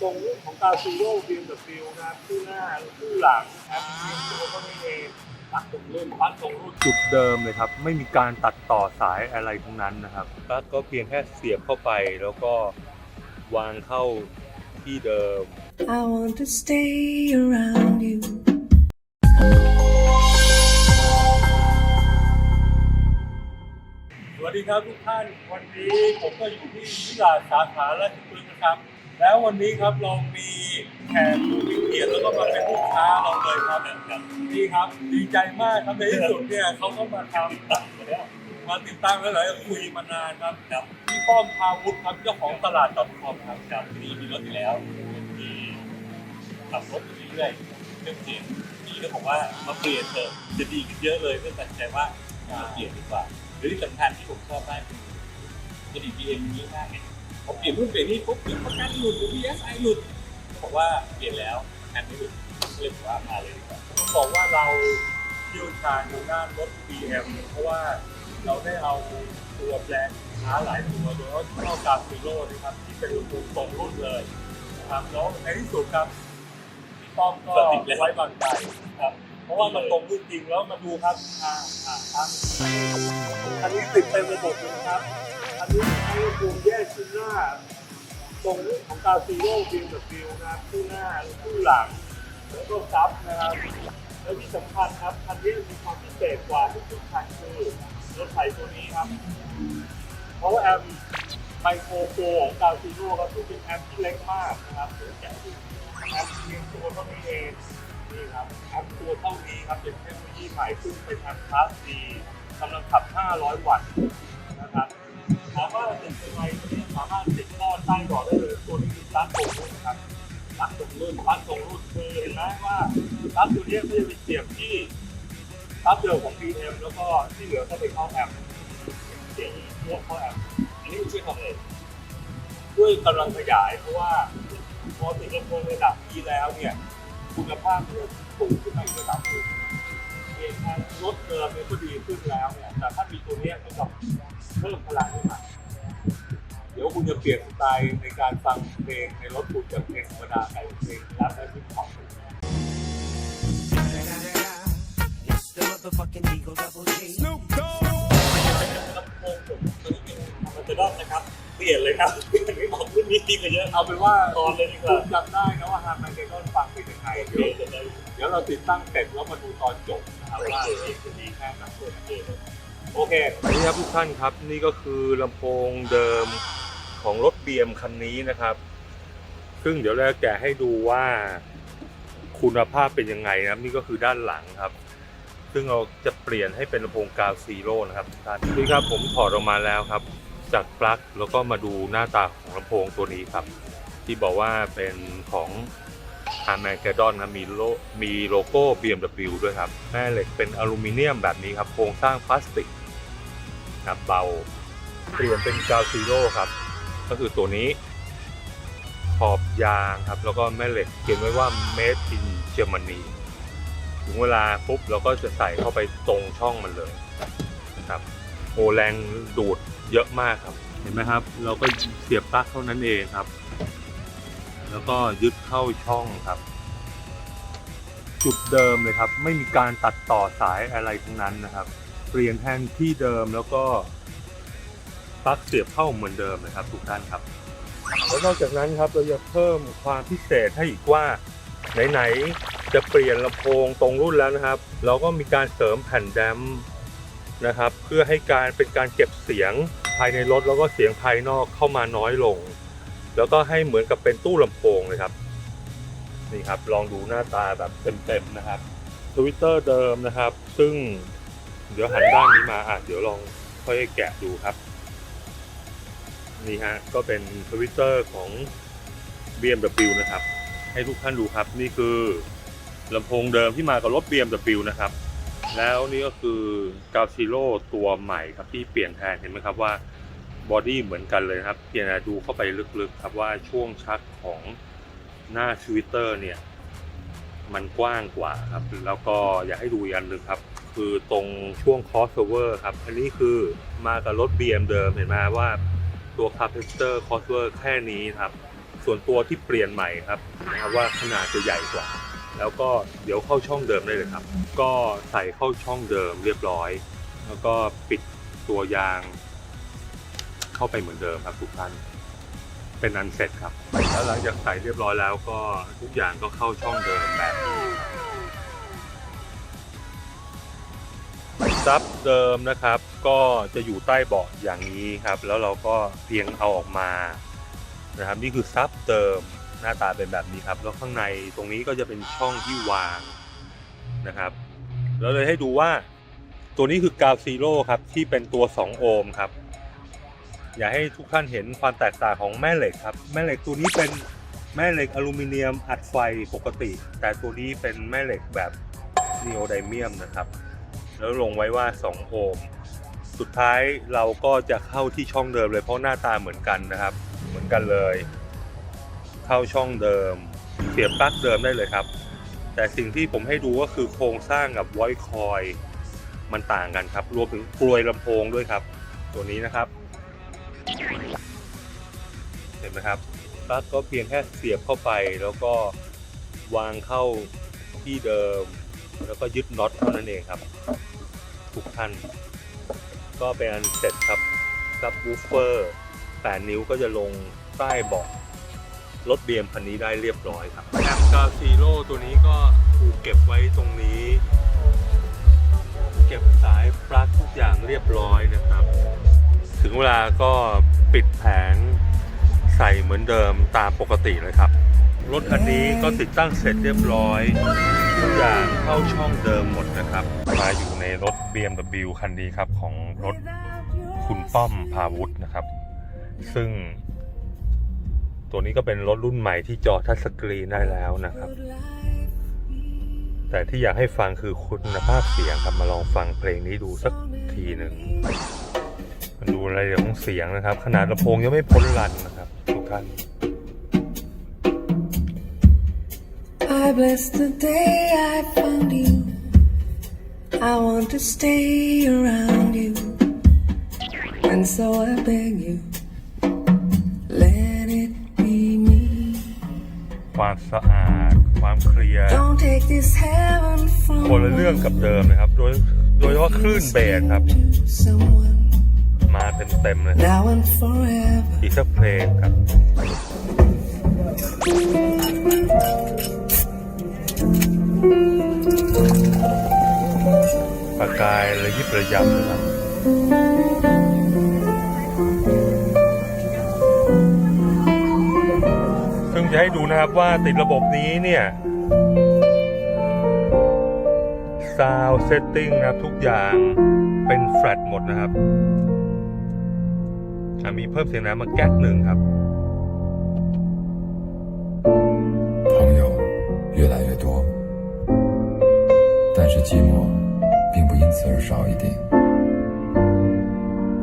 ตรงของกาซิโร่บีมกับฟิลนะครับคู่หน้าคู่หลังนะครับเรียงตัวก็ไม่เองปักตรงรุ่นปักตรงรุ่นจุดเดิมเลยครับ ไม่มีการตัดต่อสายอะไรทั้งนั้นนะครับปลั๊กก็เพียงแค่เสียบเข้าไปแล้วก็วางเข้าที่เดิม I want to stay around you. สวัสดีครับทุกท่าน วันนี้ผมก็อยู่ที่วิลาสาขาราชพฤกษ์นะครับ แล้ววันนี้ครับเรามีแขกผู้มีเกียรติแล้วก็มาเป็นลูกค้าเราเลยครับนี่ครับ ดีใจมากครับในที่สุดเนี่ยเขาก็มาทำมาติดตั้งแล้วหลายคุยมานานครับครับพี่ป้อมพาวุฒิครับเจ้าของตลาด .com ครับครับนี่มีรถอยู่แล้วที่ขับรถอยู่เรื่อยๆเรื่องเสียงดีก็บอกว่ามาเปลี่ยนเถอะจะดีขึ้นเยอะเลยก็ตัดใจว่ามาเปลี่ยนดีกว่าหรือที่สำคัญที่ผมชอบมากคือเครดิตบีเอ็มเยอะมากเนี่ย ผมเปลี่ยนรุ่นเปลี่ยนนี่ปุ๊บเดี๋ยวประกันหลุดหรือ BSI หลุดบอกว่าเปลี่ยนแล้วประกันไม่หลุดก็เลยบอกว่ามาเลยดีกว่าต้องบอกว่าเราเชี่ยวชาญทางด้านรถ BM เพราะว่าเราได้เอาตัวแบรนด์สินค้าหลายตัวโดยเฉพาะเข้ากาฟิโร่นะครับที่เป็นรุ่นตรงรุ่นเลยนะครับแล้วในที่สุดครับพี่ป้อมก็ไว้วางใจครับเพราะว่ามันตรงรุ่นจริงแล้วมาดูครับอ่าอ่าครับอันนี้ติดเต็มระบบเลยนะครับอั นี้ใช้วงแยกชิ้นหน้า ตรงของกาซีโร่บิลกับบิลนะครับคู่หน้าคู่หลังแล้วก็ซับนะครับ แล้วที่สำคัญครับคันนี้มีความพิเศษกว่าทุกๆคันคือรถไถตัวนี้ครับ เพราะว่าแอมไมโครโฟของกาซีโร่ครับซึ่งเป็นแอมที่เล็กมากนะครับเดี๋ยวแกะดูแอมเพียงตัวเท่านี้เองนี่ครับแอมตัวเท่านี้ครับเป็นเทคโนโลยีใหม่ซึ่งเป็นแอมคลาสดีกำลังขับ 500 วัตต์นะครับ ถามว่าติดยังไงตัวนี้สามารถติดท่อใต้เบาะได้เลยตัวนี้คือรัดตรงรุ่นครับรัดตรงรุ่นรัดตรงรุ่นคือเห็นไหมว่ารัดตัวนี้ก็จะไปเสียบที่รัดเดิมของ BM แล้วก็ที่เหลือก็ไปเข้าแอมเสียงพวกเขาแอมอันนี้ช่วยทำอะไรช่วยกำลังขยายเพราะว่าพอติดลำโพงระดับนี้แล้วเนี่ยคุณภาพมันจะสูงขึ้นมาอีกระดับหนึ่ง เองการลดเดิมเนี่ยก็ดีขึ้นแล้วเนี่ยแต่ถ้ามีตัวนี้ก็จะเพิ่มพลังขึ้นมาเดี๋ยวคุณจะเปลี่ยนสไตล์ในการฟังเพลงในรถคุณจากเพลงธรรมดากลายเป็นเพลงแรปและฮิปฮอป motherfucking Eagle Double G. ลำโพงผมตัวนี้เป็นคอมพิวเตอร์นะครับ เปลี่ยนเลยครับไม่ออกรุ่นนี้ดีกว่าเยอะเอาเป็นว่าตอนเลยดีกว่าจำได้นะว่าฮาร์แมนเกก็ฟังเป็นยังไงเดี๋ยวเดี๋ยวเราติดตั้งเสร็จแล้วมาดูตอนจบนะครับว่าเสียงจะดีแค่ไหนโอเคนี่ครับทุกท่านครับนี่ก็คือลำโพงเดิมของรถ BM คันนี้นะครับ ซึ่งเดี๋ยวเราจะแกะให้ดูว่าคุณภาพเป็นยังไงนะครับนี่ก็คือด้านหลังครับ ซึ่งเราจะเปลี่ยนให้เป็นลำโพงกาวซีโร่นะครับทุกท่านนี่ครับผมถอดออกมาแล้วครับ จากปลั๊กแล้วก็มาดูหน้าตาของลำโพงตัวนี้ครับ ที่บอกว่าเป็นของ a r m a g e d d o n นะมีโลมีโลโก้ BMW ด้วยครับแม่เหล็กเป็นอลูมิเนียมแบบนี้ครับ โครงสร้างพลาสติกครับเบา เปลี่ยนเป็นกาวซีโร่ครับ ก็คือตัวนี้ ขอบยางครับ แล้วก็แม่เหล็กเขียนไว้ว่า made in Germany ถึงเวลาปุ๊บเราก็จะใส่เข้าไปตรงช่องมันเลยนะครับโอแรงดูด เยอะมากครับ เห็นไหมครับ เราก็เสียบปลั๊กเท่านั้นเองครับ แล้วก็ยึดเข้าช่องครับ จุดเดิมเลยครับ ไม่มีการตัดต่อสายอะไรทั้งนั้นนะครับ เปลี่ยนแทนที่เดิมแล้วก็ปลั๊กเสียบเข้าเหมือนเดิมนะครับทุกท่านครับ แล้วนอกจากนั้นครับเราจะเพิ่มความพิเศษให้อีกว่าไหนๆจะเปลี่ยนลำโพงตรงรุ่นแล้วนะครับ เราก็มีการเสริมแผ่นแดมป์นะครับ เพื่อให้การเป็นการเก็บเสียง ภายในรถแล้วก็เสียงภายนอกเข้ามาน้อยลง แล้วก็ให้เหมือนกับเป็นตู้ลำโพงเลยครับนี่ครับลองดูหน้าตาแบบเต็มๆนะครับทวิตเตอร์เดิมนะครับ ซึ่งเดี๋ยวหันด้านนี้มาอะเดี๋ยวลองค่อยแกะดูครับนี่ฮะก็เป็นทวิตเตอร์ของ BMW นะครับ ให้ทุกท่านดูครับนี่คือลำโพงเดิมที่มากับรถ BMW นะครับ แล้วนี่ก็คือกาซิโ o ตัวใหม่ครับที่เปลี่ยนแทนเห็นไหมครับว่าบอดี้เหมือนกันเลยนะครับเพียงแต่ดูเข้าไปลึกๆครับว่าช่วงชักของหน้าทวิตเตอร์เนี่ยมันกว้างกว่าครับ แล้วก็อยากให้ดูอีกอันหนึ่งครับ คือตรงช่วง crossover ครับ อันนี้คือมากับรถ BM เดิมเห็นไหมว่าตัว capacitor crossover แค่นี้ครับสส่วนตัวที่เปลี่ยนใหม่ครับนะครับว่าขนาดจะใหญ่กว่า แล้วก็เดี๋ยวเข้าช่องเดิมได้เลยครับ ก็ใส่เข้าช่องเดิมเรียบร้อย แล้วก็ปิดตัวยาง เข้าไปเหมือนเดิมครับทุกท่านเป็นอันเสร็จครับ แล้วหลังจากใส่เรียบร้อยแล้วก็ทุกอย่างก็เข้าช่องเดิมแบบนี้ซับเดิมนะครับ ก็จะอยู่ใต้เบาะอย่างนี้ครับ แล้วเราก็เพียงเอาออกมานะครับ นี่คือซับเดิม หน้าตาเป็นแบบนี้ครับ แล้วข้างในตรงนี้ก็จะเป็นช่องที่วางนะครับ แล้วเลยให้ดูว่าตัวนี้คือกาวซีโร่ครับที่เป็นตัว 2 โอห์มครับ อยากให้ทุกท่านเห็นความแตกต่างของแม่เหล็กครับ แม่เหล็กตัวนี้เป็นแม่เหล็กอลูมิเนียมอัดไฟปกติ แต่ตัวนี้เป็นแม่เหล็กแบบนีโอไดเมียมนะครับ แล้วลงไว้ว่า 2 โอห์มสุดท้ายเราก็จะเข้าที่ช่องเดิมเลยเพราะหน้าตาเหมือนกันนะครับ เหมือนกันเลย เข้าช่องเดิม เสียบปลั๊กเดิมได้เลยครับ แต่สิ่งที่ผมให้ดูก็คือโครงสร้างกับไวคอยมันต่างกันครับ รวมถึงกลวยลำโพงด้วยครับ ตัวนี้นะครับ เห็นไหมครับปลั๊กก็เพียงแค่เสียบเข้าไปแล้วก็วางเข้าที่เดิม แล้วก็ยึดน็อตเท่านั้นเองครับ ทุกท่านก็เป็นอันเสร็จครับซับวูฟเฟอร์ 8 นิ้วก็จะลงใต้เบาะ รถเบียมคันนี้ได้เรียบร้อยครับแอมกาซีโร่ตัวนี้ก็ถูกเก็บไว้ตรงนี้ เก็บสายปลั๊กทุกอย่างเรียบร้อยนะครับ ถึงเวลาก็ปิดแผงใส่เหมือนเดิมตามปกติเลยครับ รถคันนี้ก็ติดตั้งเสร็จเรียบร้อยทุกอย่างเข้าช่องเดิมหมดนะครับ มาอยู่ในรถ BMW คันนี้ครับของรถคุณป้อมพาวุฒนะครับ ซึ่ง ตัวนี้ก็เป็นรถรุ่นใหม่ที่จอทัชสกรีนได้แล้วนะครับ แต่ที่อยากให้ฟังคือคุณภาพเสียงครับมาลองฟังเพลงนี้ดูสักทีหนึ่งดูรายละเอียดของเสียงนะครับ ขนาดลำโพงยังไม่พ้นรันนะครับทุกท่าน I bless the day I found you. I want to stay around you. And so I beg you, let. ความสะอาด ความเคลียร์ Don't take this heaven from คนละเรื่องกับเดิมนะครับ โดยโดยเฉพาะคลื่นเบสครับ to someone มาเต็มๆเลย now and forever. อีกสักเพลงครับประกายระยิบระยับนะครับ จะให้ดูนะครับว่าติดระบบนี้เนี่ย Sound Setting นะครับทุกอย่างเป็นแฟลตหมดนะครับ อ่ะมีเพิ่มเสียงน้ำมาแก๊กหนึ่งครับ 朋友越来越多，但是寂寞并不因此而少一点。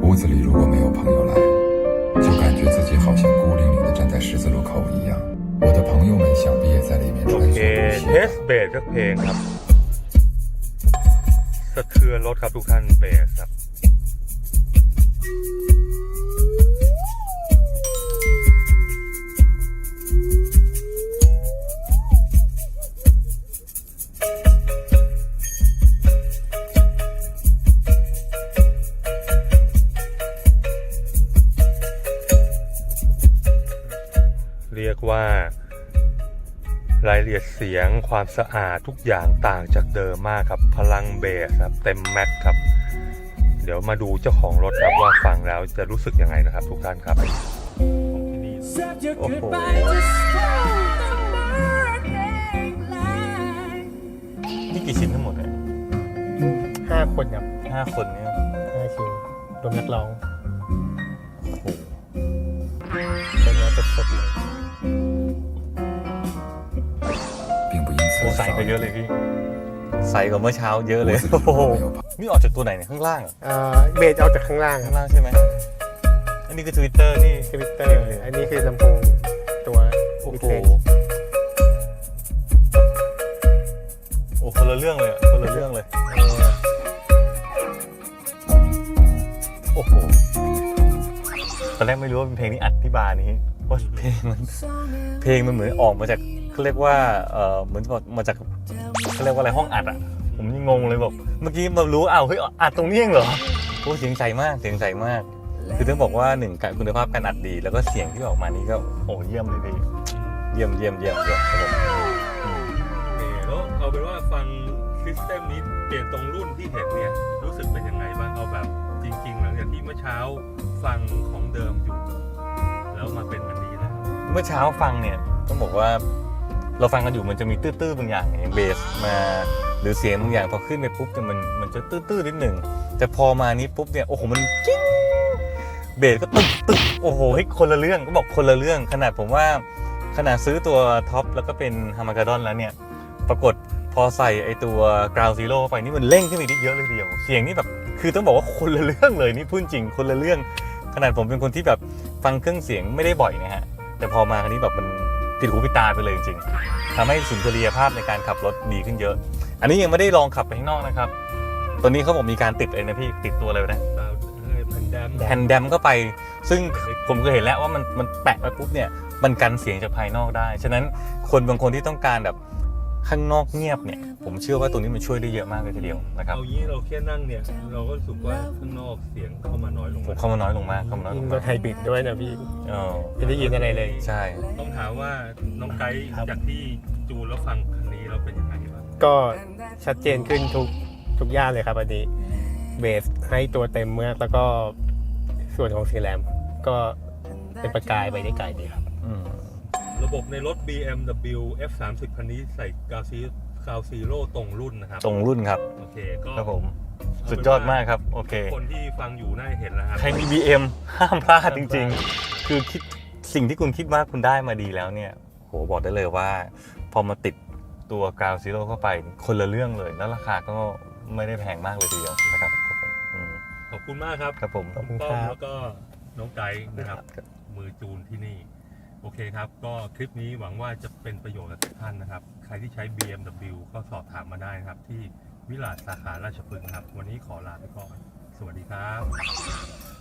屋子里如果没有朋友来，就感觉自己好像孤零零的站在十字路口一样。 我的朋友们想必也在里面 โอ 穿 เค 梭 เท 游 ส 戏。 เบสสักเพลงครับ สะเทือนรถครับทุกท่านเบสครับ ารายละเอียดเสียงความสะอาดทุกอย่างต่างจากเดิมมากครับ พลังเบสครับเต็มแม็กซ์ครับ เดี๋ยวมาดูเจ้าของรถครับว่าฟังแล้วจะรู้สึกยังไงนะครับ ทุกท่านครับโอ้โหนี่กี่ชิ้นทั้งหมดเนี่ยห้าคนครับห้าคนเนี่ยห้าคิวรวมนักร้องโอ้โหเป็นเนื้อสดๆเลย ใส่ไปเยอะเลยพี่ ใส่กว่เมื่อเช้าเยอะเลย โอ้โห นี่ออกจากตัวไหนเนี่ยข้างล่าง เอ่อเบสเอาจากข้างล่างข้างล่างใช่ไหม อันนี้คือทวิตเตอร์นี่ ทวิตเตอร์อันนี้คือลำโพงตัวโอ้โห โอ้คนละเรื่องเลยอะคนละเรื่องเลยโอ้โห ตอนแรกไม่รู้ว่าเป็นเพลงนี้อัดที่บาร์นี้ว่าเพลงมัน เพลงมันเหมือนออกมาจาก เขาเรียกว่าเออเหมือนมาจากเขาเรียกว่าอะไรห้องอัดอะผมยังงงเลยบอกเมื่อกี้มารู้อ้าวเฮ้ยอัดตรงนี้เองเหรอโอ้เสียงใสมากเสียงใสมาก คือต้องบอกว่าหนึ่งการคุณภาพการอัดดี แล้วก็เสียงที่ออกมานี่ก็โอ้เยี่ยมเลยพี่เยี่ยมเยี่ยมเยี่ยมเยี่ยมครับผมอืมโอเคแล้วเอาเป็นว่าฟังซิสเต็มนี้เปลี่ยนตรงรุ่นที่เห็นเนี่ยรู้สึกเป็นยังไงบ้างเอาแบบจริง ๆ หลังจากที่เมื่อเช้าฟังของเดิมอยู่ แล้วมาเป็นอันนี้แล้วเมื่อเช้าฟังเนี่ยต้องบอกว่า เราฟังกันอยู่มันจะมีตื้อๆบางอย่างอย่างเบสมาหรือเสียงบางอย่างพอขึ้นไปปุ๊บเนี่ยมันมันจะตื้อๆนิดหนึ่งแต่พอมานี้ปุ๊บเนี่ยโอ้โหมันกิ้งเบสก็ตึกตึกโอ้โหเฮ้ยคนละเรื่องก็บอกคนละเรื่อง ขนาดผมว่าขนาดซื้อตัวท็อปแล้วก็เป็นฮามากาดอนแล้วเนี่ยปรากฏพอใส่ไอตัวกราวซีโร่ไปนี่มันเร่งขึ้นไปได้เยอะเลยเดียว เสียงนี่แบบคือต้องบอกว่าคนละเรื่องเลยนี่พูดจริงคนละเรื่อง ขนาดผมเป็นคนที่แบบฟังเครื่องเสียงไม่ได้บ่อยนะฮะแต่พอมาครั้นี้แบบมัน ผิดหูผิดตาไปเลยจริงๆทำให้สุนทรียภาพในการขับรถดีขึ้นเยอะ อันนี้ยังไม่ได้ลองขับไปข้างนอกนะครับ ตัวนี้เขาบอกมีการติดเลยนะพี่ติดตัวเลยนะดาวเอ้ยแผ่นแดมแผ่นแดมเข้าไป ซึ่งผมเคยเห็นแล้วว่ามันมันแปะไปปุ๊บเนี่ยมันกันเสียงจากภายนอกได้ ฉะนั้นคนบางคนที่ต้องการแบบ ข้างนอกเงียบเนี่ย ผมเชื่อว่าตัวนี้มันช่วยได้เยอะมากเลยทีเดียวนะครับเอางี้เราแค่นั่งเนี่ย เราก็รู้สึกว่าข้างนอกเสียงเข้ามาน้อยลงผมเข้ามาน้อยลงมากเข้ามาน้อยลยิ่งงรมาถกไฮบริดด้วยนะพี่เออไม่ได้ยินอะไรเลย ใช่ ต้องถามว่าน้องไกด์จากที่จูนแล้วฟังคันนี้เราเป็นยังไงบ้างก็ชัดเจนขึ้นทุกทุกย่านเลยครับอันนี้เบสให้ตัวเต็มมากแล้วก็ส่วนของเสียงแรมก็เป็นประกายไปได้ไกลดีครับ อืมระ บบในรถ BMW F30 คันนี้ใส่กาวซีกาวซีโร่ตรงรุ่นนะครับ ตรงรุ่นครับ โอเค ก็ครับผม สุดยอดมากครับ โอเค คนที่ฟังอยู่น่าจะเห็นแล้วครับ ใครมี BM ห้ามพลาดจริง ๆ คือคิดสิ่งที่คุณคิดว่าคุณได้มาดีแล้วเนี่ย โหบอกได้เลยว่า พอมาติดตัวกราวซีโร่เข้าไป คนละเรื่องเลย แล้วราคาก็ไม่ได้แพงมากเลยทีเดียวนะครับครับผมอืมขอบคุณมากครับครับผม ขอบคุณป้อคมรับ แล้วก็น้องไกด์นะครับ มือจูนที่นี่ โอเคครับ ก็คลิปนี้หวังว่าจะเป็นประโยชน์กับทุกท่านนะครับ ใครที่ใช้ BMW ก็สอบถามมาได้นะครับ ที่วิลาศสาขาราชพฤกษ์ครับ วันนี้ขอลาไปก่อน สวัสดีครับ